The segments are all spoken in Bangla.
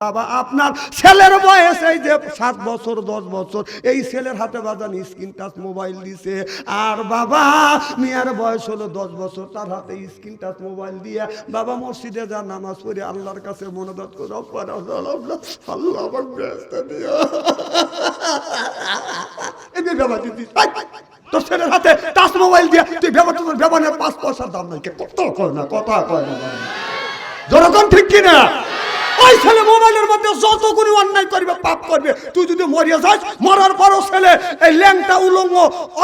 বাবা, আপনার ছেলের বয়স এই যে সাত বছর, দশ বছর, এই ছেলের হাতে বাজান স্ক্রিন টাচ মোবাইল দিছে। আর বাবা, মিয়ার বয়স হলো দশ বছর, তার হাতে স্ক্রিন টাচ মোবাইল দিয়ে বাবা মসজিদে যা নামাজ পড়ে আল্লাহর কাছে মনোদত করে তোর ছেলের হাতে টাচ মোবাইল দিয়ে তুই ব্যবহার ব্যবহারের পাঁচ পয়সার দাম নাই কত কয় না, কথা কয় না যেরকম ঠিক কিনা? ওই ছেলে মোবাইলের মধ্যে যত কোনো অন্যায় করবে, পাপ করবে, তুই যদি মরিয়া যাস, মরার পরও ছেলে, এই ল্যাংটা, উলঙ্গ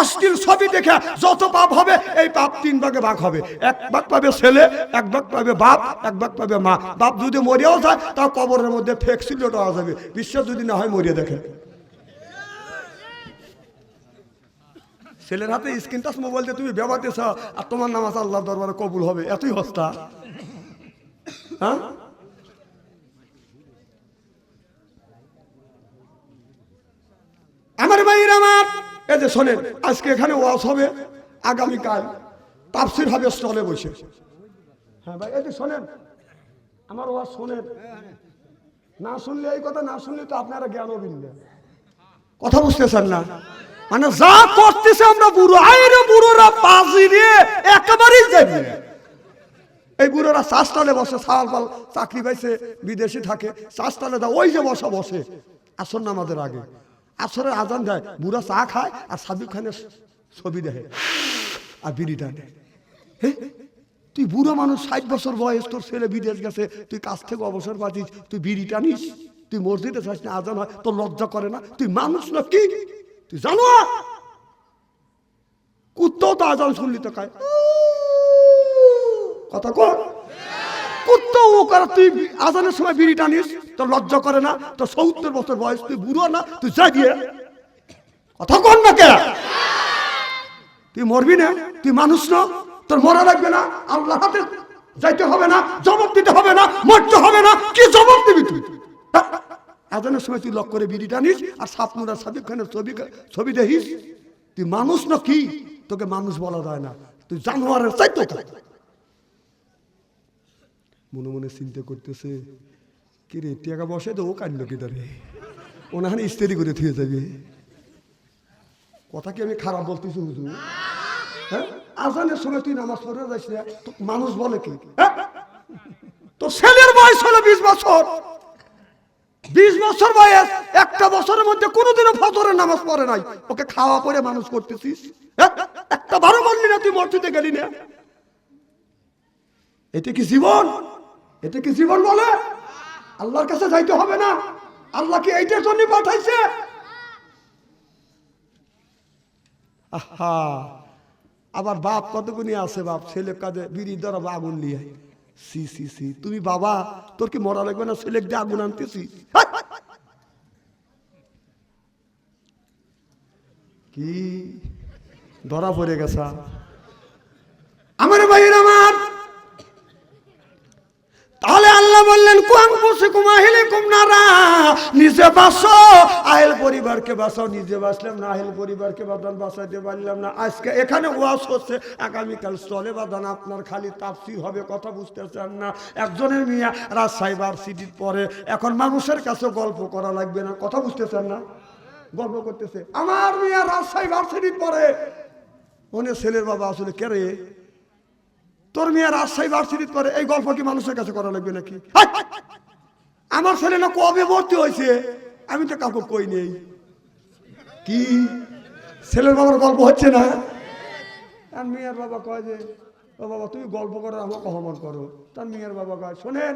অশ্লীল ছবি দেখে যত পাপ হবে, এই পাপ তিন ভাগে ভাগ হবে। এক ভাগ পাবে ছেলে, এক ভাগ পাবে বাপ, এক ভাগ পাবে মা। বাপ যদি মরিয়াও যায়, তাও কবরের মধ্যে ফেক্সিলেট হওয়া যাবে। বিশ্বাস যদি না হয়, মরিয়া দেখে। ছেলের হাতে স্ক্রিন টাচ মোবাইল দিয়ে তুমি ব্যবহার দিয়েছ আর তোমার নামাজ আল্লাহ দরবারে কবুল হবে। এতই হস্তা। হ্যাঁ? আমার ভাইয়ের আমার। এই যে শোনেন, আজকে এখানে ওয়াজ হবে, আগামীকাল তাফসির হবে, স্টলে বসে। হ্যাঁ ভাই, এই যে শোনেন, আমার ওয়াজ শোনেন। না শুনলে এই কথা, না শুনলে তো আপনারা জ্ঞান বিনলেন কথা বুঝতেছেন না? মানে যা করতেছে আমরা বুড়ো, আইরে বুড়োরা বাজি রে একেবারেই যাবি এই বুড়োরা চাষটালে বসে সাল পাল, চাকরি পাইছে, বিদেশি থাকে চাষটালে দা ওই যে বসা বসে। আসর আমাদের আগে। আসরে আজান দেয়, বুড়া চা খায় আর সাবিক খানের ছবি দেখে। আর বিড়িটা নেয় তুই বুড়ো মানুষ, ষাট বছর বয়স, তোর ছেলে বিদেশ গেছে, তুই কাছ থেকে অবসর পাচ্ছিস, তুই বিড়িটা নিস তুই মসজিদে যাস না, আজান হয়, তোর লজ্জা করে না, তুই মানুষ না কি তুই জানো? কুত্তাও তো আজান শুনলি তো খায় কথা কর। কুত্তা করে, তুই আজানের সময় বিড়ি টানিস, তোর লজ্জা করে না, তোর সত্তর বছর বয়স, তুই বুড়ো না, তুই যাই দিয়ে কথা কর না কে? তুই মরবি না, তুই মানুষ না, তোর মরা লাগবে না আল্লাহ হাতে যাইতে হবে না, জবাব দিতে হবে না, মরতে হবে না, কি জবাব দিবি তুই? আজানের সময় তুই লক করে বিড়ি টানিস, আর সাপনুরা সাদিক খানের ছবি ছবি দেখিস। তুই মানুষ না কি? তোকে মানুষ বলা যায় না। তুই জানোয়ারের চাইতে মনে মনে চিন্তা করতেছে, কি রে টিয়াকা বসে তো ও কান্ড কি রে ওনাখানে ইস্তেরি করে থুয়ে যাবে। কথা কি আমি খারাপ বলতেছি হুজুর? হ্যাঁ? আজানের সময় তুই নামাজ পড়ে যাইস না, তো মানুষ বলে কি? হ্যাঁ? তোর ছেলের বয়স হলো বিশ বছর। বিশ বছর বয়স, একটা বছরের মধ্যে কোনোদিনও ফজরের নামাজ পড়ে নাই। ওকে খাওয়া করে মানুষ করতেছিস? হ্যাঁ? একটা বারো বললি না তুই মসজিদে গেলি না? এটা কি জীবন? এটা কি জীবন বলে? আল্লাহর কাছে যাইতে হবে না। আল্লাহ কি এইটার জন্য পাঠাইছে? আবার বাপ কতগুনি আছে বাপ? ছেলে কাজে বিড়ি ধরাবো আগুন লিয়ে সি সি সি। তুমি বাবা, তোর কি মরা লাগবে না? ছেলে দিয়ে আগুন আনতেছি। কি? ধরা পড়ে গেছা। আমার ভাইয়ের আমার। তাহলে আল্লাহ বললেন, কুয়াং বসে কুমাহিলে কুম নারা, নিজে বাসো, আহেল পরিবারকে বাঁচাও নিজে বাঁচলাম না, আহেল পরিবারকে বাদান বাঁচাইতে পারলাম না। আজকে এখানে ওয়াজ হচ্ছে, আগামীকাল চলে বাদান আপনার খালি তাপসির হবে, কথা বুঝতে চান না। একজনের মিয়া রাজশাহী ভার্সিটির পরে, এখন মানুষের কাছে গল্প করা লাগবে না, কথা বুঝতে চান না? গল্প করতেছে। আমার মিয়া রাজশাহী ভার্সিটির পরে, মনে ছেলের বাবা আসলে কে রে? তোর মেয়ে রাজশাহী ভার্সিটির পরে এই গল্প কি মানুষের কাছে করা লাগবে নাকি? আমার ছেলে না কবে ভর্তি হয়েছে? আমি তো কাউকে কই নেই। কি? ছেলের বাবার গল্প হচ্ছে না? তার মেয়ের বাবা কয় যে, ও বাবা, তুমি গল্প করো আমাকে অহমন করো। তার মেয়ের বাবা কয়, শোনেন,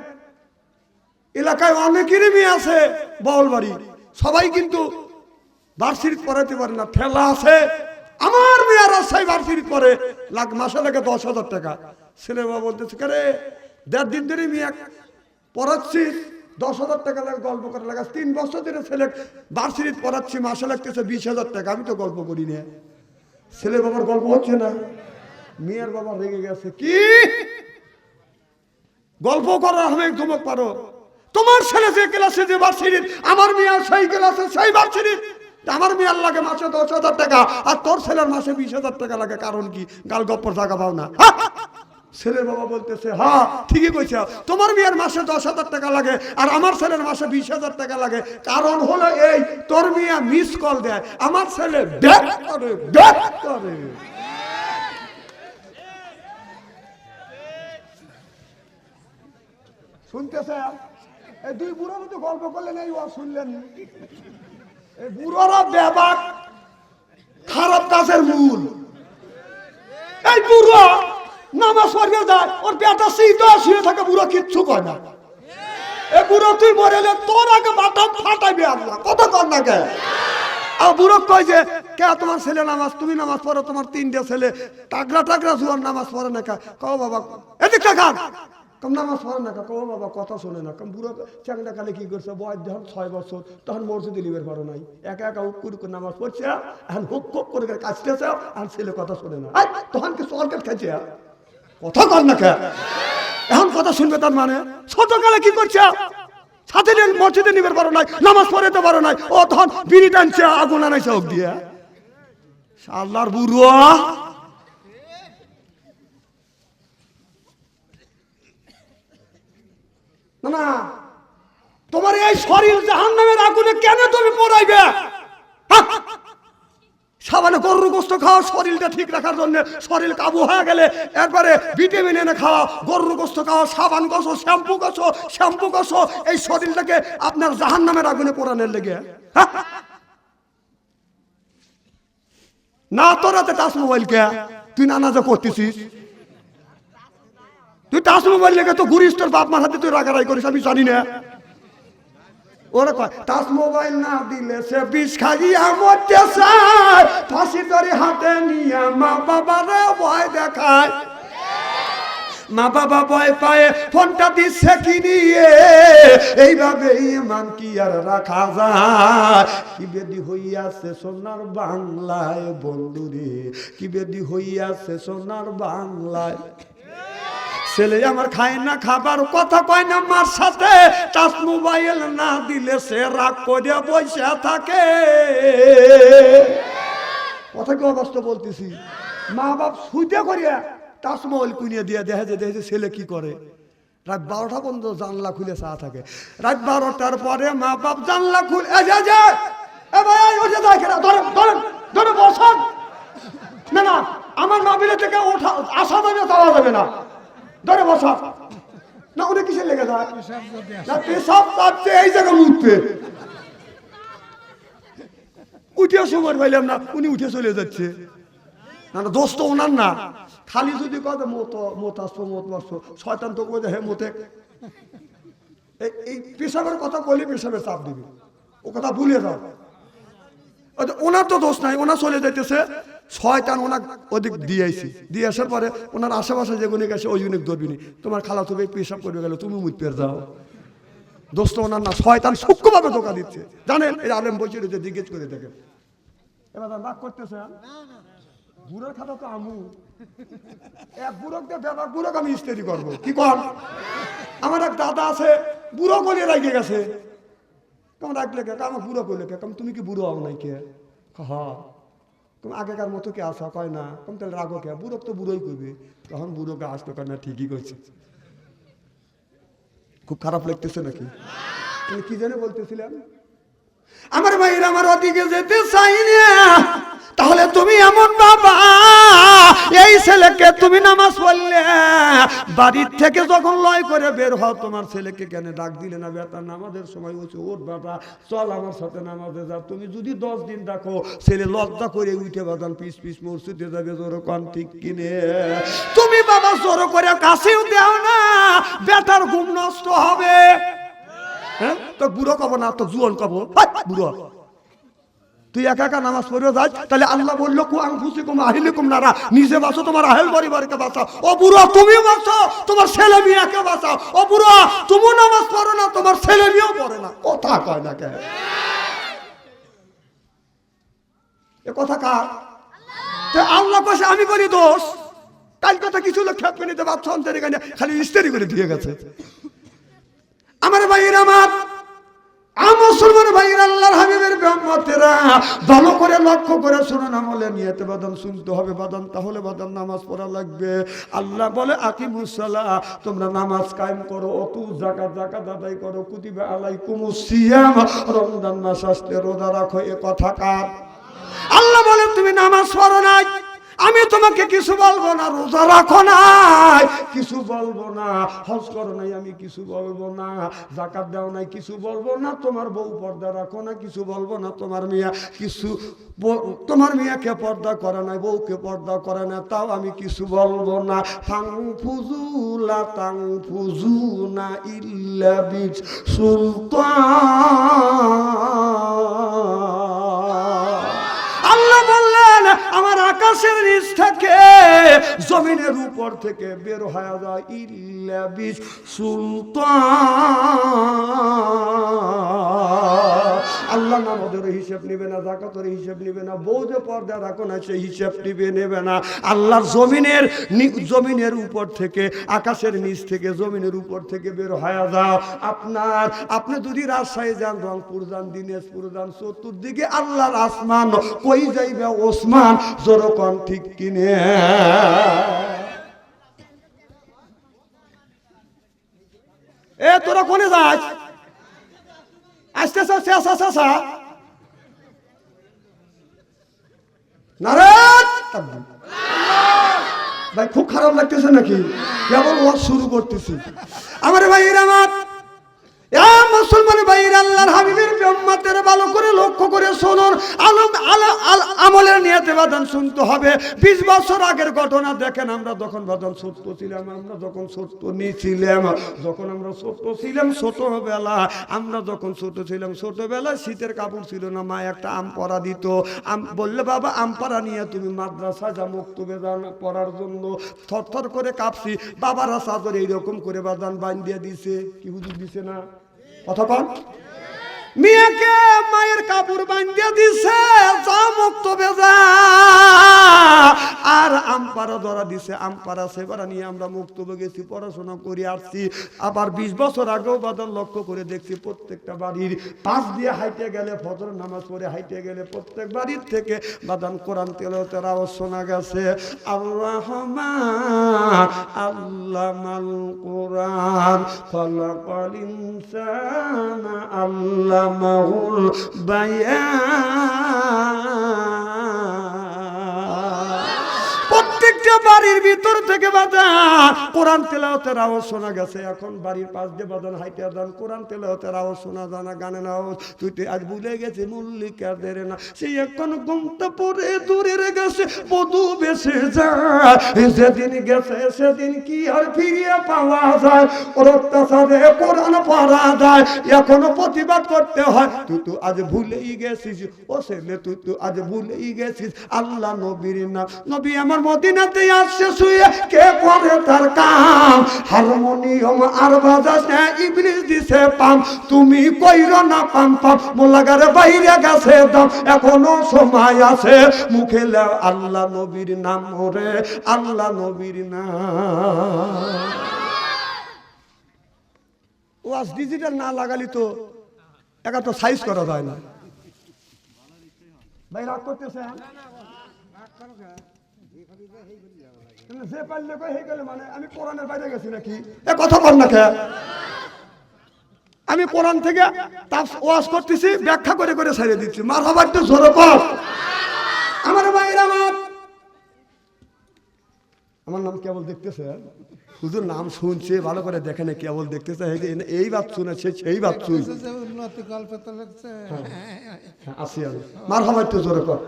এলাকায় অনেকেরই মেয়ে আছে বল বাড়ি সবাই কিন্তু ভার্সিটি পড়াইতে পারে না, ঠেলা আছে। আমার মেয়ে রাজশাহী ভার্সিটি পরে লাখ মাসে লাগে দশ হাজার টাকা। ছেলে বাবা বলতেছে কারে দেড় দিন ধরে মেয়ে পড়াচ্ছিস দশ হাজার টাকা লাগে গল্প করে লাগাস তিন বছর ধরে ছেলে ভার্সিটি পড়াচ্ছি, মাসে লাগতেছে বিশ হাজার টাকা। আমি তো গল্প করি না। ছেলে বাবার গল্প হচ্ছে না। মেয়ের বাবা রেগে গেছে। কি? গল্প করা হবে তোমাকে পারো। তোমার ছেলে যে ক্লাসে যে ভার্সিটির আমার মেয়ে সেই ক্লাসে সেই ভার্সিটির আমার মেয়ের লাগে মাসে দশ হাজার টাকা, আর তোর ছেলের মাসে বিশ হাজার টাকা লাগে। কারণ কি? গাল গপ্পর টাকা পাও না! ছেলের বাবা বলতেছে হ্যাঁ ঠিকই কইছ। তোমার বিয়ের মাসে দশ হাজার টাকা লাগে আর আমার ছেলের মাসে বিশ হাজার টাকা লাগে। কারণ হলো এই, তোর মিয়া মিস কল দেয়, আমার ছেলে করে শুনতেছে? এই দুই বুড়োর মতো গল্প করলেন, এই শুনলেন। এই বুড়োরা ব্যাবাক খারাপ কাজের মূল। এই বুড়ো নামাজ পড়বে যায়, ওর বেটা সিধা শুয়ে থাকে, বুড়ো কিচ্ছু কয় না। এ বুড়ো তুই মরে গেলে তোর আগে মাথা ফাটাইবে আল্লাহ কত কর না কে? আর বুড়ো কয় যে, কে তোমার ছেলে নামাজ, তুমি নামাজ পড়ো, তোমার তিনটে ছেলে, টাকরা টাকরা নামাজ পড়ে না কও বাবা কম নামাজ পড়ে না বাবা, কথা শোনে না। কম বুড়ো চ্যাংটা কালে কি করছে? বয়স যখন ছয় বছর, তখন মসজিদে লিবের নাই। একা একা নামাজ পড়ছে, এখন হুক হুক করে আর ছেলে কথা শোনে না। তখন কি সরকার কথা কর না কে? এখন কথা শুনবে তার মানে? ছোটকালে কি করছে? সাথে মসজিদে নিবে পারো নাই, নামাজ পড়াতে পারো নাই। ও তখন বিড়ি টানছে, আগুন আনাইছে হোক দিয়ে। আল্লাহর বুড়ো। না তোমার এই শরীর জাহান নামের আগুনে কেন তুমি পড়াইবে? সাবানে গরুর গোস্ত খাওয়া শরীরটা ঠিক রাখার জন্য শরীর কাবু হয়ে গেলে এরপরে ভিটামিন এনে খাওয়া গরুর গোস্ত খাওয়া সাবান কষো শ্যাম্পু কষো শ্যাম্পু কষো এই শরীরটাকে আপনার জাহান নামের আগুনে পোড়ানোর লেগে। হ্যাঁ? না, তোর হাতে টাচ মোবাইল কে? তুই নানাজা করতেছিস? তুই টাচ মোবাইল লেগে তো ঘুরিস, তোর বাপ মার হাতে তুই রাগারাই করিস, আমি জানি না। ওরা কয় টাচ মোবাইল না দিলে সে বিষ খাইয়া মরতে চায়। ফাঁসি ধরে হাতে নিয়ে মা বাবারে ভয় দেখায়। মা বাবা ভয় পায়ে, ফোনটা দিচ্ছে কি নিয়ে এইভাবে ইমান কি আর রাখা যায়? কি বেদি হইয়াছে সোনার বাংলায় বন্ধুরে? কি বেদি হইয়াছে সোনার বাংলায়? ছেলে আমার খায় না খাবার, কথা কয় না মার সাথে। টাচ মোবাইল না দিলে সে রাগ করে বসে থাকে। কথা কি অবস্থা বলতেছি। মা বাপ সুইতে করিয়া টাচ মোবাইল কুনিয়ে দিয়ে দেখে যে দেখে ছেলে কি করে। রাত বারোটা পর্যন্ত জানলা খুলে চা থাকে। রাত বারোটার পরে মা বাপ জানলা খুলে যায় কেন? ধরে বসান। না না, আমার মাবিলে থেকে ওঠা আসা যাবে, যাওয়া যাবে না। ধরে বসা। না উনি কিসের লেগে যায় পেশাব তাপছে এই জায়গায় উঠবে উঠে সময় পাইলাম না, উনি উঠে চলে যাচ্ছে। না না, দোষ তো ওনার না। খালি যদি কথা মত মত আসব মত আসব শয়তান তো বোঝে হে মতে। এই- পেশাবের কথা বলে পেশাবের চাপ দিবে। ও কথা ভুলে যাও। ওনার তো দোষ নাই, ওনার চলে যাইতেছে। শয়তান ওনার ওদিক দিয়ে আইছি। দিয়ে আসার পরে ওনার আশেপাশে যে গুণে গেছে, ওই গুণিক ধরবিনি তোমার খালা তুমি পেশাব করবে, গেলে, তুমি মুখ পেয়ে যাও। তো ওনার না, শয়তান সূক্ষ্মভাবে ধোকা দিচ্ছে। জানেন, এই আলেম বলছে যে জিজ্ঞেস করে দেখেন। এবার রাগ করতেছে হ্যাঁ? বুড়োর খাতা তো আমু। এক বুড়োক ব্যাপার বুড়োক আমি ইস্তেরি করব। কি কর আমার এক দাদা আছে, বুড়ো করে রেখে গেছে। কেমন রাখলে কে, আমার বুড়ো করলে কে কম তুমি কি বুড়ো হও নাই কে হ। তুমি আগেকার মতো কে আসা কয় না কম তাহলে রাগো কে বুড়ো তো বুড়োই করবে তখন বুড়োকে আসতো কয়, না, ঠিকই করছে খুব খারাপ লাগতেছে নাকি? তুমি কি জানে বলতেছিলাম আমার ভাইয়ের আমার ওদিকে যেতে চাই না, তাহলে তুমি এমন বাবা এই ছেলেকে তুমি নামাজ পড়লে। বাড়ির থেকে যখন লয় করে বের হও, তোমার ছেলেকে কেন ডাক দিলে না? বেটা, নামাজের সময় বলছে ওর বাবা চল আমার সাথে নামাজে যা। তুমি যদি দশ দিন রাখো ছেলে লজ্জা করে উঠে বাদান পিস পিস, মসজিদে যাবে, জোর কন, ঠিক কিনে। তুমি বাবা, জোর করে কাছেও দেও না। বেটার ঘুম নষ্ট হবে। হ্যাঁ? তো বুড়ো কব না, তো জুয়ন কব। বুড়ো। তুই একা একা নামাজ পড়ে যাস তাহলে আল্লাহ বলল, কু আংফুসি কুম আহিলি কুম নারা। নিজে বাঁচো, তোমার আহেল পরিবারকে বাঁচাও। ও বুড়ো তুমি বাঁচো, তোমার ছেলে মেয়েকে বাঁচাও। ও বুড়ো তুমি নামাজ পড়ো না, তোমার ছেলে মেয়েও পড়ে না। কথা কয় না কেন এ কথা কার? আল্লাহ পাশে আমি করি দোষ। কাল কথা কিছু লোক খেপ নিতে বাচ্চা অন্তরে খালি ইস্তেরি করে দিয়ে গেছে। আমার ভাইয়ের আমার মুসলমান ভাইয়ের, আল্লাহর হাবিবের ব্রহ্মতেরা, ভালো করে লক্ষ্য করে শুনুন আমলে নিয়েতে বাদান শুনতে হবে বাদান তাহলে বাদান নামাজ পড়া লাগবে। আল্লাহ বলে আকিমুসাল্লাহ তোমরা নামাজ কায়েম করো, অতু জাকাত জাকা আদায় করো, কুতিবা আলাইকুমুস সিয়াম, রমজান মাস আসলে রোজা রাখো, এ কথা কার? আল্লাহ বলে তুমি নামাজ পড়ো নাই। আমি তোমাকে কিছু বলব না, রোজা রাখো নাই। কিছু বলব না, হজ করো নাই, আমি কিছু বলব না, জাকাত দাও নাই, কিছু বলব না, তোমার বউ পর্দা রাখো না, কিছু বলব না, তোমার মিয়া কিছু তোমার মিয়াকে পর্দা করে নাই, বউকে পর্দা করে না তাও আমি কিছু বলব না। ফাং ফুজুলা তাং ফুজুনা ইল্লা বিজ সুলতান। আমার আকাশের নিচ থেকে জমিনের উপর থেকে বের হয়ে যায় ইল্লা বিজ সুলতান আল্লাহ নামাজের হিসেব নিবে না, জাকাতের হিসেব নিবে না বউ যে পর্দা রাখো না সেই হিসেব নিবে, নেবে না। আল্লাহর জমিনের জমিনের উপর থেকে, আকাশের নিচ থেকে, জমিনের উপর থেকে বের হয়ে যাও। আপনার, আপনি যদি রাজশাহী যান, রংপুর যান, দিনাজপুর যান, চতুর্দিকে আল্লাহর আসমান, কই যাইবে ওসমান? জোরকন ঠিক কিনে। এ, তোরা কোনে যাস? আসতেছ শেষা শেষা নারায়ণ ভাই, খুব খারাপ লাগতেছে নাকি? কেবল ওয়াজ শুরু করতেছি। আমার ভাই আমার এ মুসলমান ভাইয়ের আল্লাহর হাবিবের ব্রহ্মাতের ভালো করে লক্ষ্য করে শুনুন। আলম আলা আমলের নিয়তে বাদন শুনতে হবে। বিশ বছর আগের ঘটনা দেখেন, আমরা যখন বাদন ছোট্ট ছিলাম, আমরা যখন ছোট্ট নিয়েছিলাম যখন আমরা ছোট্ট ছিলাম, ছোটবেলা, আমরা যখন ছোট ছিলাম, ছোটবেলায় শীতের কাপড় ছিল না, মা একটা আম পরা দিত। আম বললে, বাবা, আম পরা নিয়ে তুমি মাদ্রাসা যা মুক্তবে যান পড়ার জন্য। থরথর করে কাঁপছি। বাবারা চাদর এইরকম করে বাদান বান্ধিয়ে দিছে। কি হুজুর দিছে না? কথা কন মেয়েকে মায়ের কাপড় বান্ধিয়ে দিছে যা আর আমপারা ধরা দিছে আমপারা সেবারা নিয়ে আমরা মুক্ত গেছি, পড়াশোনা করে আসছি। আবার বিশ বছর আগেও বাদল লক্ষ্য করে দেখছি প্রত্যেকটা বাড়ির পাশ দিয়ে হাইটে গেলে ফজর নামাজ পড়ে হাইটে গেলে প্রত্যেক বাড়ির থেকে বাদান কোরআন তেলাওয়াতের আওয়াজ শোনা গেছে। আল্লাহ আল্লাহ কোরআন ইনসানা আল্লামাহুল বায়ান প্রত্যেকটা বাড়ির ভিতর থেকে বাজান কোরআন তেলাওতের আওয়াজ শোনা গেছে। এখন বাড়ির পাশ দিয়ে বাজান হাইটে দান কোরআন তেলাওতের আওয়াজ শোনা জানা গানের আওয়াজ। তুই তো আজ ভুলে গেছে মল্লিকা দেরে না। সেই এখন ঘুমটা পরে দূরে গেছে, বধু বেসে যায়। যেদিন গেছে, সেদিন কি আর ফিরিয়ে পাওয়া যায়? ওর অত্যাচারে কোরআন পড়া যায়। এখনও প্রতিবাদ করতে হয়, তুই তো আজ ভুলেই গেছিস। ও ছেলে, তুই তো আজ ভুলেই গেছিস। আল্লাহ নবীর নাম। নবী আমার মদিনাতে আসছে, শুয়ে কে করে তার কাম? হারমোনিয়াম আর বাজাস না ইবলিশ দিছে পাম। তুমি কইর না পাম পাম মোলাগারে বাইরে গেছে দাম। এখনও সময় আছে, মুখে আল্লাহ নবীর নাম ওরে, আল্লাহ নবীর নাম। ও আজ ডিজিটাল না লাগালি তো, একা তো সাইজ করা যায় না। ভাই রাগ করতেছে যে পারলে কই হয়ে গেলে মানে আমি কোরআনের বাইরে গেছি নাকি? এ কথা বল না কে? আমি কোরআন থেকে ওয়াজ করতেছি ব্যাখ্যা করে করে ছেড়ে দিচ্ছি। মার হবার তো জোরে কর। আমার ভাইরা আমার। আমার নাম কেবল দেখতেছে? শুধু নাম শুনছে ভালো করে দেখে না কেবল দেখতেছে। এই বাত শুনেছে সেই বাত শুনছে। যে উন্নতি গল্প তো লাগছে। আসি আমি। মার হবার তো জোরে কর।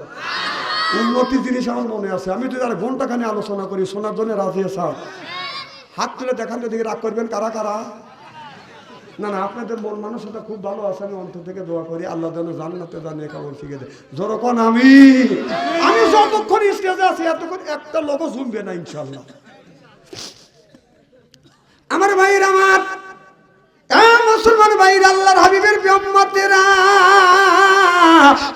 উন্নতি জিনিস আমার মনে আছে। আমি যদি আর ঘন্টাখানে আলোচনা করি, শোনার জন্য রাজি আসাম হাত তুলে দেখান যদি রাগ করবেন কারা কারা? না না, আপনাদের মন মানসিকতা খুব ভালো আছে, আমি অন্তর থেকে দোয়া করি। আল্লাহ যেন জান্নাতে জানিয়ে কেমন শিখে দেয়। যতক্ষণ আমি? আমি যতক্ষণ স্টেজে আছি, এতক্ষণ একটা লোকও শুনবে না ইনশাল্লাহ আমার ভাইয়ের আমার মুসলমান ভাইয়ের আল্লাহর হাবিবের ব্রহ্মতেরা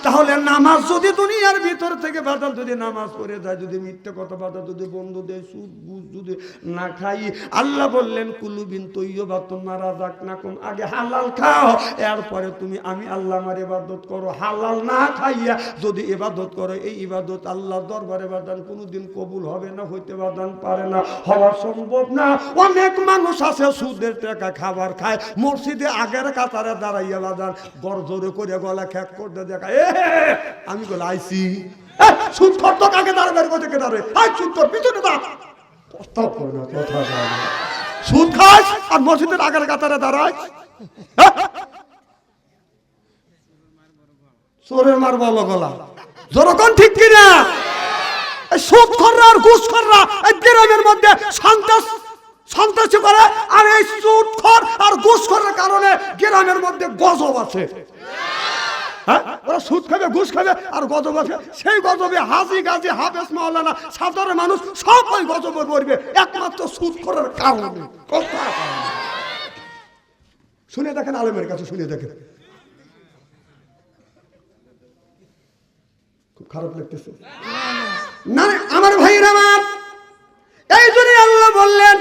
তাহলে নামাজ যদি দুনিয়ার ভিতর থেকে বাদল, যদি নামাজ পড়ে যায়, যদি মিথ্যে কথা বাদা যদি বন্ধু দেয় সুদ বুঝ যদি না খাই, আল্লাহ বললেন কুলুবিন তৈয় বা তোমারা যাক না কোন, আগে হালাল খাও, এরপরে তুমি, আমি আল্লাহ আমার ইবাদত করো, হালাল না খাইয়া যদি ইবাদত করো, এই ইবাদত আল্লাহ দরবারে বাদান, কোনোদিন কবুল হবে না, হইতে বাদান পারে না, হওয়া সম্ভব না। অনেক মানুষ আছে, সুদের টাকা খাবার খায় মসজিদে আগের কাতারে দাঁড়াইয়া বাদান গরজোরে করে গলা খ্যাক করতে দেখা। এ, আমি বলে আইসি তো কাকে দাঁড়াবে কোথা দাঁড়াবে আই পিছনে দাঁড় না। সুদ খাস আর গলা। আর ঘুষ খররা মধ্যে সন্ত্রাস সন্ত্রাসী করে, আর এই সুদ খর আর ঘুষ খরের কারণে গ্রামের মধ্যে গজব আছে। হ্যাঁ? সুদ ঘুষ আর গজব আছে। সেই গজবে হাজি সাধারণ মানুষ সব ওই একমাত্র সুদ করার কারণে। শুনে দেখেন আলেমের কাছে, শুনে দেখেন। খুব খারাপ লাগতেছে। না আমার ভাইয়ের আমার। এই জন্য আল্লাহ বললেন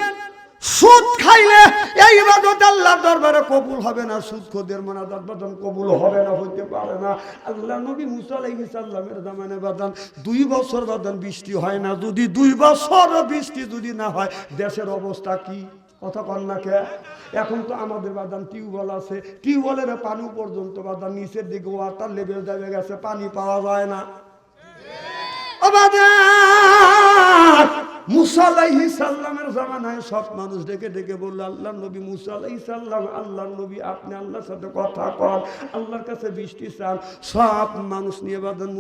সুদ খাইলে এই ইবাদত আল্লাহর দরবারে কবুল হবে না, সুদ খোদের মানাজাত বাদান কবুল হবে না, হইতে পারে না। আল্লাহ নবী মুসা আলাইহিস সালামের জামানে বাদান, দুই বছর বাদান বৃষ্টি হয় না, যদি দুই বছর বৃষ্টি যদি না হয়, দেশের অবস্থা কি? কথা কন না কে? এখন তো আমাদের বাদান টিউবওয়েল আছে, টিউবওয়েলের পানি পর্যন্ত বাদান নিচের দিকে ওয়াটার লেভেল যাবে গেছে, পানি পাওয়া যায় না। অবাদান জামানায় সব মানুষ ডেকে ডেকে বলল আল্লাহ নবী আল্লাহ নবী, আপনি আল্লাহর সাথে কথা আল্লাহর কাছে বৃষ্টি চান। সব মানুষ নিয়ে বাদান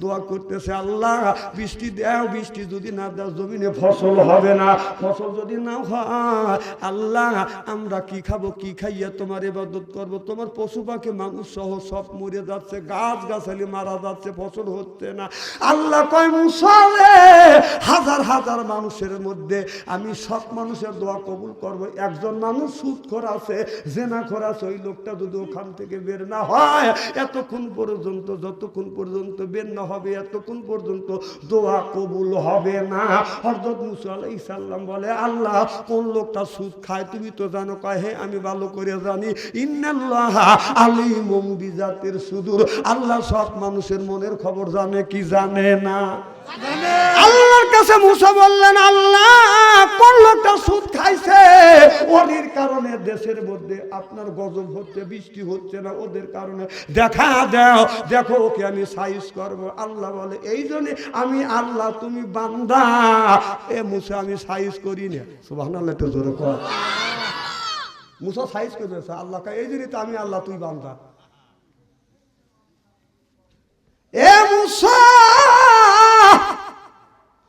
দোয়া করতেছে, আল্লাহ, বৃষ্টি দাও, বৃষ্টি যদি না জমিনে ফসল হবে না, ফসল যদি না হয়, আল্লাহ, আমরা কি খাব, কি খাইয়া তোমার ইবাদত করব? তোমার পশু পাখি মানুষ সহ সব মরে যাচ্ছে গাছ গাছালি মারা যাচ্ছে, ফসল হচ্ছে না। আল্লাহ কয় মুসালে হাজার হাজার মানুষের মধ্যে আমি সব মানুষের দোয়া কবুল করব। একজন মানুষ সুদ আছে জেনা আছে, ওই লোকটা যদি ওখান থেকে বের না হয়, এতক্ষণ পর্যন্ত, যতক্ষণ পর্যন্ত বের না হবে, এতক্ষণ পর্যন্ত দোয়া কবুল হবে না। হরদত মুসা আলাইহিস সালাম বলে, আল্লাহ, কোন লোকটা সুদ খায়? তুমি তো জানো, কয়, হে, আমি ভালো করে জানি। ইন্নাল্লাহ আলিমুম বিজাতির সুদূর। আল্লাহ সব মানুষের মনের খবর জানে কি জানে না? আল্লাহর কাছে মুসা বললেন, আল্লাহ কোন লোকটা সুদ খাইছে। ওদের কারণে দেশের মধ্যে আপনার গজব হচ্ছে, বৃষ্টি হচ্ছে না ওদের কারণে। দেখা দাও দেখো ওকে আমি সাইজ করব। আল্লাহ বলে, এই জন্য আমি আল্লাহ, তুমি বান্দা। এ মুসা, আমি সাইজ করি না। সুবহানাল্লাহ, একটু জোরে কর। মুসা সাইজ করে আল্লাহ এই জন্যই তো আমি আল্লাহ, তুই বান্দা। এ মুসা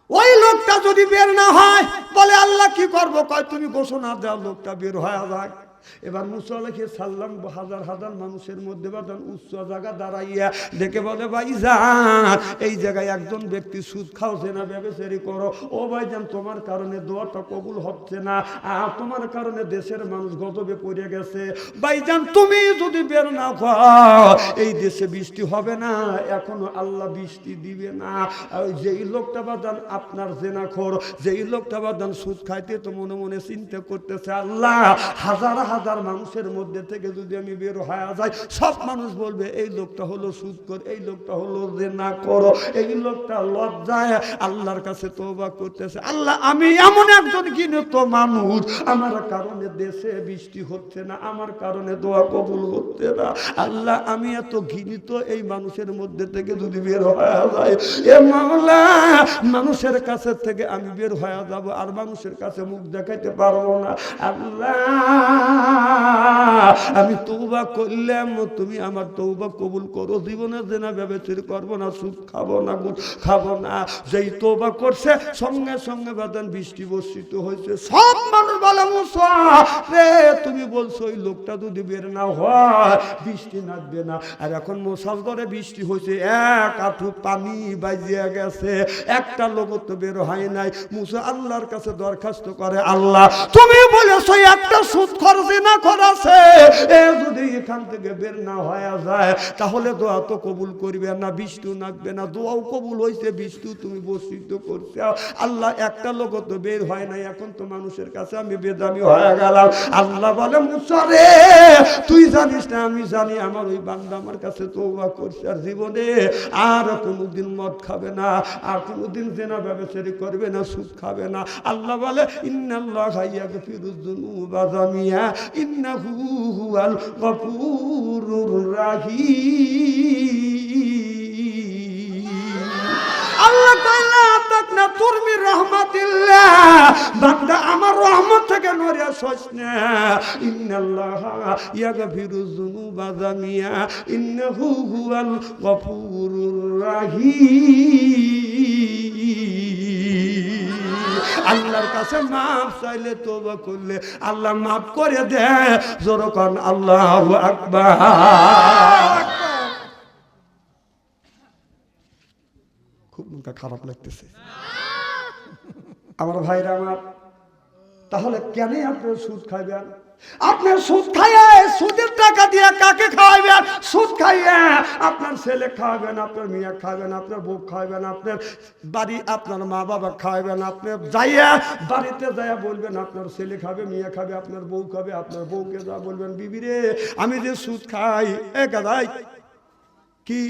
ওই লোকটা যদি বের না হয়, বলে আল্লাহ কি করব? কয়, তুমি ঘোষণা দাও, লোকটা বের হয়ে যায়। এবার মুসাল্লাকে সাল্লাম হাজার হাজার মানুষের মধ্যে বাদান উচ্চ জায়গা দাঁড়াইয়া দেখে বলে, ভাই যান এই জায়গায় একজন ব্যক্তি সুদ খাওছে না ব্যবসারি করো। ও ভাইজান তোমার কারণে দোয়াটা কবুল হচ্ছে না। তোমার কারণে দেশের মানুষ গজবে পড়ে গেছে। ভাইজান তুমি যদি বের না খাও এই দেশে বৃষ্টি হবে না, এখনও আল্লাহ বৃষ্টি দিবে না। যেই লোকটা বাদান আপনার জেনা খোর যেই লোকটা বাদান সুদ খাইতে তো মনে মনে চিন্তা করতেছে, আল্লাহ, হাজার হাজার মানুষের মধ্যে থেকে যদি আমি বের হয়ে যাই, সব মানুষ বলবে, এই লোকটা হলো সুদ কর এই লোকটা হলো যে না করো এই লোকটা লজ্জায় আল্লাহর কাছে তোবা করতেছে। আল্লাহ, আমি এমন একজন কিনত মানুষ। আমার কারণে দেশে বৃষ্টি হচ্ছে না, আমার কারণে দোয়া কবুল হচ্ছে না। আল্লাহ, আমি এত ঘৃণিত এই মানুষের মধ্যে থেকে যদি বের হয়ে যায় এ মামলা মানুষের কাছে থেকে আমি বের হয়ে যাব, আর মানুষের কাছে মুখ দেখাইতে পারব না। আল্লাহ আমি তৌবা করলাম, তুমি আমার তৌবা কবুল করো। জীবনে জেনা ব্যবচার করব না, সুদ খাব না গুড় খাব না। যেই তৌবা করছে, সঙ্গে সঙ্গে বেতন বৃষ্টি বর্ষিত হয়েছে। সব মানুষ বলে রে, তুমি বলছো ওই লোকটা যদি বের না হয়, বৃষ্টি নামবে না। আর এখন ধরে বৃষ্টি হয়েছে, এক আঠু পানি বাজিয়ে গেছে। একটা লোক তো বের হয় নাই। মুসা আল্লাহর কাছে দরখাস্ত করে, আল্লাহ, তুমি বলেছ একটা সুদ খরচ জেনা করাছে এ যদি এখান থেকে বের না হয়ে যায়, তাহলে দোয়া তো কবুল করবে না, বিষ্ণু নাকবে না, দোয়াও কবুল হয়েছে বিষ্ণু তুমি বর্ষিত করছে। আল্লাহ একটা লোক তো বের হয় নাই, এখন তো মানুষের কাছে আমি বেদামি হয়ে গেলাম। আল্লাহ বলে মুসরে তুই জানিস না, আমি জানি আমার ওই বান্দা আমার কাছে তৌবা করছে আর জীবনে আর কোনোদিন মদ খাবে না, আর কোনোদিন জেনা ব্যবসায়ী করবে না, সুদ খাবে না। আল্লাহ বলে, ইন্নাল্লাহ খাইয়া গফিরুজ যুনুবা জামিয়া। ইন্নাহু হুয়াল গফুরুর রাহিম। আল্লাহ তাআলা তাকনা তুরমি রহমাতিল্লাহ। বান্দা আমার রহমত থেকে নড়িয়া সস না। ইন্নাল্লাহ ইয়াগফিরু যুনুবা জামিয়া। ইন্নাহু হুয়াল গফুরুর আল্লাহর কাছে মাফ চাইলে তোবা করলে আল্লাহ মাফ করে জোরকন আল্লাহ আকবার। খুব মনটা খারাপ লাগতেছে। আমার ভাইরা আমার তাহলে কেন আপনি সুদ খাইবেন? আপনার সুদ খাইয়ে, সুদের টাকা দিয়ে কাকে খাওয়াবেন সুদ খাইয়ে আপনার ছেলে খাওয়াবেন আপনার মেয়ে খাওয়াবেন আপনার বউ খাওয়াবেন আপনার বাড়ি আপনার মা বাবা খাওয়াবেন আপনি যাইয়া বাড়িতে যাইয়া বলবেন, আপনার ছেলে খাবে, মেয়ে খাবে, আপনার বউ খাবে, আপনার বউকে যা বলবেন বিবি রে আমি যে সুদ খাই এ গাদাই কি?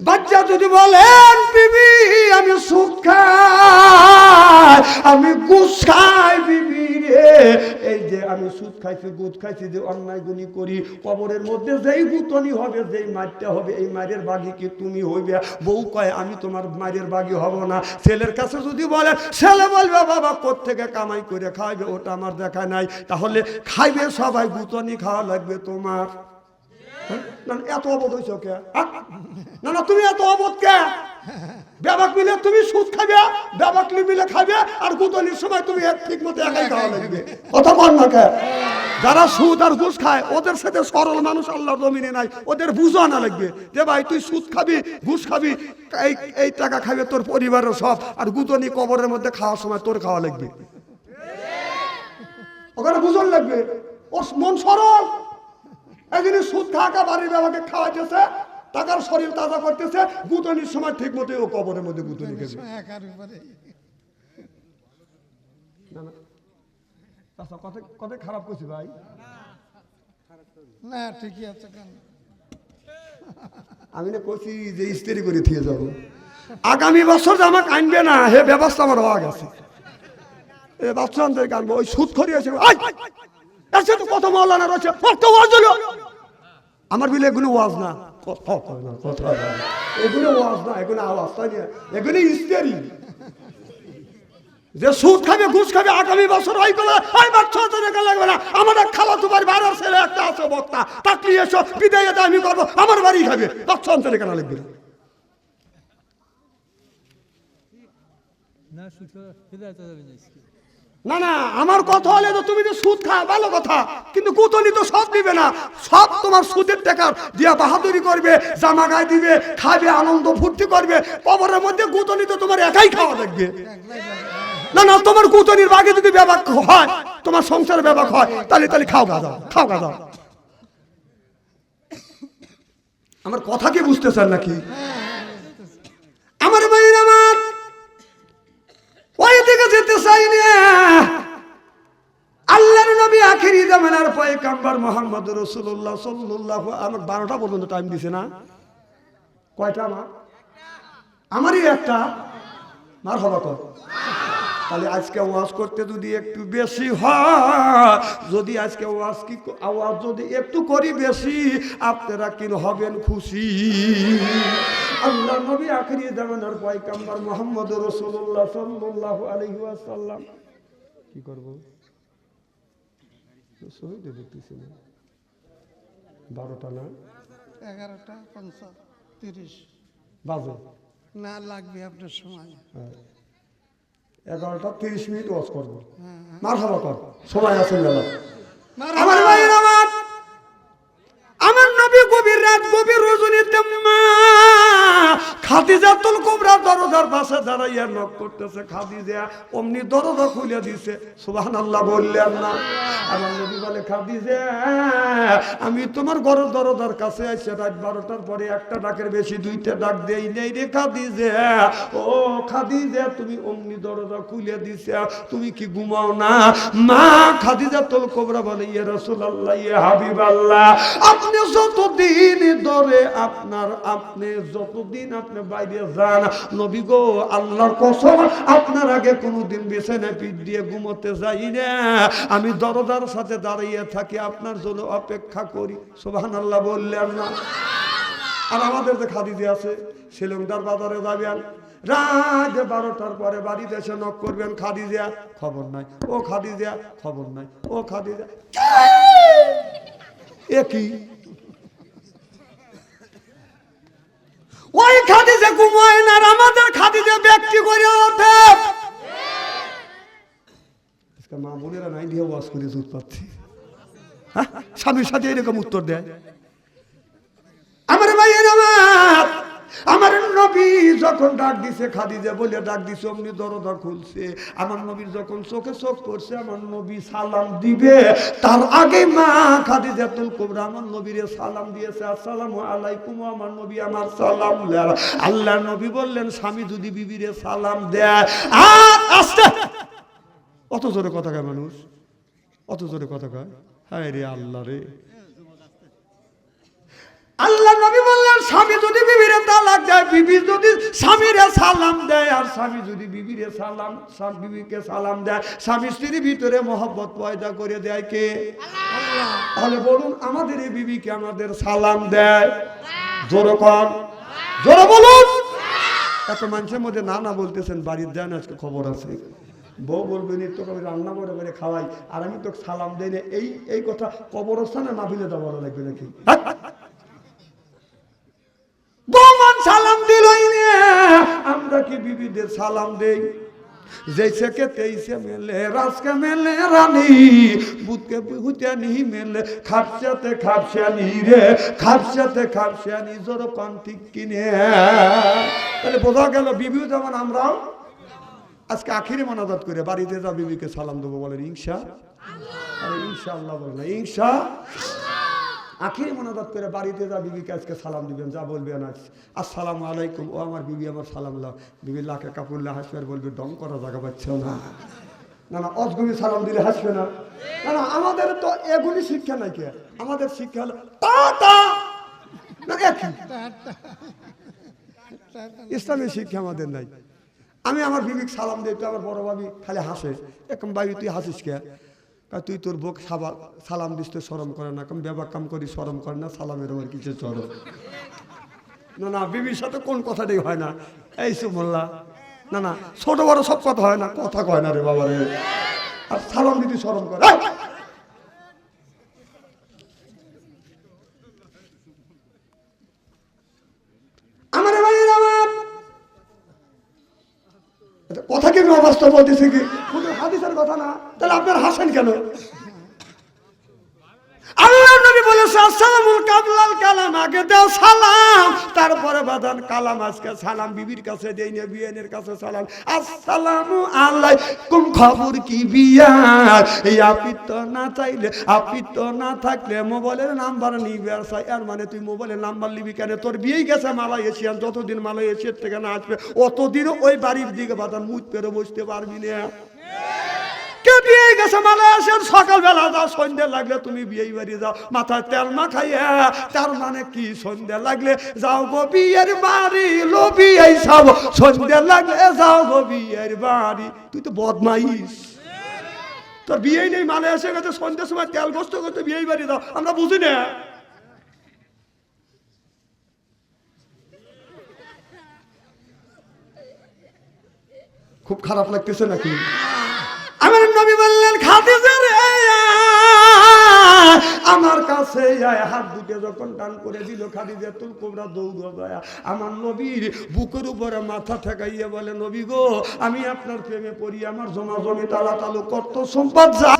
বাচ্চা যদি বলেন, বিবি, আমি সুদ খাই, আমি গুস খাই, বিবি রে। এই যে আমি সুদ খাইছি গুদ খাইছি, যে অন্যায় গুনি করি, কবরের মধ্যে যেই গুতনি হবে, যেই মারটা হবে, এই মায়ের বাগি কি তুমি হইবে? বউ কয়, আমি তোমার মায়ের বাগি হব না। ছেলের কাছে যদি বলে ছেলে বলবে, বাবা থেকে কামাই করে খাইবে? ওটা আমার দেখা নাই। তাহলে খাইবে সবাই, গুতনি খাওয়া লাগবে তোমার? না না, এত অবোধ হয়েছ কে? হ্যাঁ? না না তুমি এত অবোধ কে? মিলে তুমি সুদ খাবে মিলে খাবে আর সময় তুমি ঠিক মতো একাই খাওয়া লাগবে। না কে? যারা সুদ আর ঘুষ খায় ওদের সাথে সরল মানুষ আল্লাহর জমিনে নাই ওদের বুঝো আনা লাগবে যে ভাই তুই সুদ খাবি ঘুষ খাবি এই এই টাকা খাবে তোর পরিবারের সব আর গুতনি কবরের মধ্যে খাওয়ার সময় তোর খাওয়া লাগবে। ওখানে বুঝন লাগবে ওর মন সরল। একদিন সুদ বাড়ির বাবাকে খাওয়াইতেছে টাকার শরীর তাজা করতেছে গুতনির সময় ঠিক মতো ও কবরের মধ্যে গুতনি কথা খারাপ করছি ভাই? না ঠিকই আছে আমি না কইছি যে ইস্তেরি করে থিয়ে যাব। আগামী বছর যে আমাকে আনবে না হে ব্যবস্থা আমার হওয়া গেছে। এ বাচ্চাদের আনব ওই সুদ খরিয়েছে রয়েছে আমার বিলে এগুলো ওয়াজ না। এগুলো ওয়াজ না, এগুলো আওয়াজ, তাই এগুলো ইস্তেরি। যে সুদ খাবে, ঘুষ খাবে, আগামী বছর ওই করে ওই বাচ্চা দেখা লাগবে না। আমাদের খালা তোমার বাড়ার ছেলে একটা আছে, বক্তা। তাকলি এসো, বিদায় আমি করব, আমার বাড়ি খাবে। বাচ্চা অন্তরে কেন লাগবে না? না না না, আমার কথা হলে তো তুমি যে সুদ খা ভালো কথা। কিন্তু কুতলি তো সব দিবে না। সব তোমার সুদের টাকা দিয়া বাহাদুরি করবে, জামা গায়ে দিবে খাবে আনন্দ ফুর্তি করবে, কবরের মধ্যে গুতনি তো তোমার একাই খাওয়া লাগবে না না, তোমার কুতনির বাগে যদি ব্যাপার হয়, তোমার সংসারে ব্যাপার হয়, তাহলে তাহলে খাও গাদা খাও গাদা আমার কথা কি বুঝতেছেন নাকি? চাই না আল্লাহর নবী আখেরি জামানার পয়গাম্বর মোহাম্মদ রসুল্লাহ সাল্লাহ আমাকে বারোটা পর্যন্ত টাইম দিছে না? কয়টা আমার? আমারই একটা। মার হবা কর। তাহলে আজকে ওয়াজ করতে যদি একটু বেশি হয়, যদি আজকে ওয়াজ কি আওয়াজ যদি একটু করি বেশি, আপনারা কিন হবেন খুশি? আল্লাহ নবী আখরি জামানার মোহাম্মদ রসুল্লাহ সাল্লাল্লাহু আলাইহি ওয়াসাল্লাম। কি করব? শহীদ দেখতেছি না। বারোটা না? এগারোটা পঞ্চাশ তিরিশ। বাজে। না লাগবে আপনার সময়। হ্যাঁ। এগারোটা তিরিশ মিনিট ওয়াজ করব। হ্যাঁ মার হবা কর। সময় আছে আমার ভাইয়ের আমার নবী গভীর রাত গভীর খাট খাদিজাতুল কুবরা দরজার পাশে দাঁড়াইয়া নক করতেছে, খাদিজা অমনি দরজা খুলে দিছে। সুবহানাল্লাহ বললেন না। আমার বলে, খাদিজা, আমি তোমার ঘর দরজার কাছে আইছে রাত বারোটার পরে একটা ডাকের বেশি দুইটা ডাক দেই নেই রে খাদিজা। ও খাদিজা, তুমি অমনি দরজা খুলে দিছে, তুমি কি ঘুমাও না? মা খাদিজা তোল কোবরা বলে, ইয়া রাসূলুল্লাহ, ইয়া হাবিবাল্লাহ, আপনি যতদিন ধরে আপনার, আপনি যতদিন আপনি বাইরে যান। নবী গো আল্লাহর কসম আপনার আগে কোনোদিন বিছানায় পিঠ দিয়ে ঘুমোতে যাই না। আমি দরজার সাথে দাঁড়িয়ে থাকি আপনার জন্য অপেক্ষা করি। সুবহানাল্লাহ বললেন না। আর আমাদের যে খাদিজে আছে শিলংদার বাজারে যাবেন। রাত বারোটার পরে বাড়িতে এসে নক করবেন খাদিজা। খবর নাই। ও খাদিজা খবর নাই। ও খাদিজা। এ ওই খাদিজা ঘুমায় না আর আমাদের খাদিজা ব্যক্তি করে ওঠে মা বোনেরা নাই দিয়ে ওয়াজ করে দুধ পাচ্ছি হ্যাঁ? স্বামীর সাথে এরকম উত্তর দেয় যখন ডাক দিছে, খাদিজা বলে ডাক দিছে, অমনি দরজা খুলছে। আমার নবীর যখন চোখে চোখ পড়ছে, আমার নবী সালাম দিবে। তার আগে মা খাদিজা তুল কোবরা আমার নবীরে সালাম দিয়েছে, আসসালামু আলাইকুম আমার নবী, আমার সালাম আল্লাহ নবী বললেন, স্বামী যদি বিবিরে সালাম দেয়, আর আস্তে অত জোরে কথা কয় মানুষ? অত জোরে কথা কয়? হ্যাঁ রে আল্লাহ রে। আল্লাহ নবী বললেন স্বামী যদি বিবিরে তালাক দেয় বিবি যদি স্বামীরে সালাম দেয় আর স্বামী যদি বিবিরে সালাম বিবিকে সালাম দেয় স্বামী স্ত্রীর ভিতরে মহব্বত পয়দা করে দেয় কে? তাহলে বলুন আমাদের এই বিবিকে আমাদের সালাম দেয়? জোরে কর জোরে বলুন। এত মানুষের মধ্যে না না বলতেছেন বাড়ির যান আজকে খবর আছে। বউ বলবে নি তোকে আমি রান্না করে করে খাওয়াই আর আমি তোকে সালাম দেই না। এই এই কথা কবরস্থানে মাহফিলে দেওয়া লাগবে নাকি? কি বিবিদের সালাম দেই? খাপসাতে খাপসানি জোর কন ঠিক কিনে। তাহলে বোঝা গেল বিবিও যেমন আমরাও, আজকে আখিরে মনাজাত করে বাড়িতে যা বিবিকে সালাম দেবো বলেন, ইনশা ইনশাআল্লাহ বলেন আখিরে মনাজাত করে বাড়িতে যা বিবিকে আজকে সালাম দিবেন, যা বলবেন আজ। আসসালামু আলাইকুম, ও আমার বিবি আমার সালাম লাও বিবি লাখে কাপুল্লা হাসবে বলবে, ডং করা জায়গা পাচ্ছ না। না না অজগবি সালাম দিলে হাসবে না। না না, আমাদের তো এগুলি শিক্ষা নাই কে? আমাদের শিক্ষা হলো না একই ইসলামী শিক্ষা আমাদের নাই। আমি আমার বিবিক সালাম দিই তো আমার বড় ভাবি খালি হাসে। এরকম ভাবি তুই হাসিস কে? কয়, তুই তোর বোক সাবা সালাম দিস তো সরম করে না। কম ব্যবা কাম করি সরম করে না সালামের আমার কিছু চরম না না বিবির সাথে কোন কথাটাই হয় না? এই সুমল্লা না না ছোট বড় সব কথা হয় না কথা কয় না রে বাবা রে। আর সালাম দিতে সরম করে। আমার ভাইয়ের কথা কি আমি অবাস্তব বলতেছি কি শুধু হাদিসের কথা না তাহলে আপনার হাসেন কেন? আপিত না থাকলে মোবাইলের নাম্বার নিবে আর আর মানে তুই মোবাইলের নাম্বার নিবি কেন? তোর বিয়েই গেছে মালা মালয়েশিয়ান, যতদিন মালয়েশিয়ার থেকে না আসবে, অতদিনও ওই বাড়ির দিকে বাদান মুখ পেরে বসতে পারবি না। কে গেছে? মালয়েশিয়ার সকালবেলা যাও সন্ধ্যে লাগলে তুমি বিয়ে বাড়ি যাও। মাথায় তেল মাখাইয়া তার মানে কি সন্ধ্যে লাগলে? যাও গো বিয়ের বাড়ি লো বিয়ে সব। সন্ধ্যে লাগলে যাও গো বিয়ের বাড়ি। তুই তো বদমাইশ। তোর বিয়ে নেই মালয়েশিয়া গেছে, সন্ধ্যের সময় তেল গোস্ত করতে বিয়ে বাড়ি যাও। আমরা বুঝি না। খুব খারাপ লাগতেছে নাকি? আমার নবী বললেন আমার কাছে হাত দুটো যখন টান করে দিল খাদিজা তুল কোমরা দৌড় দয়া। আমার নবীর বুকের উপরে মাথা ঠেকাইয়া বলে, নবী গো, আমি আপনার প্রেমে পড়ি, আমার জমা জমি তালা তালু কত সম্পদ যা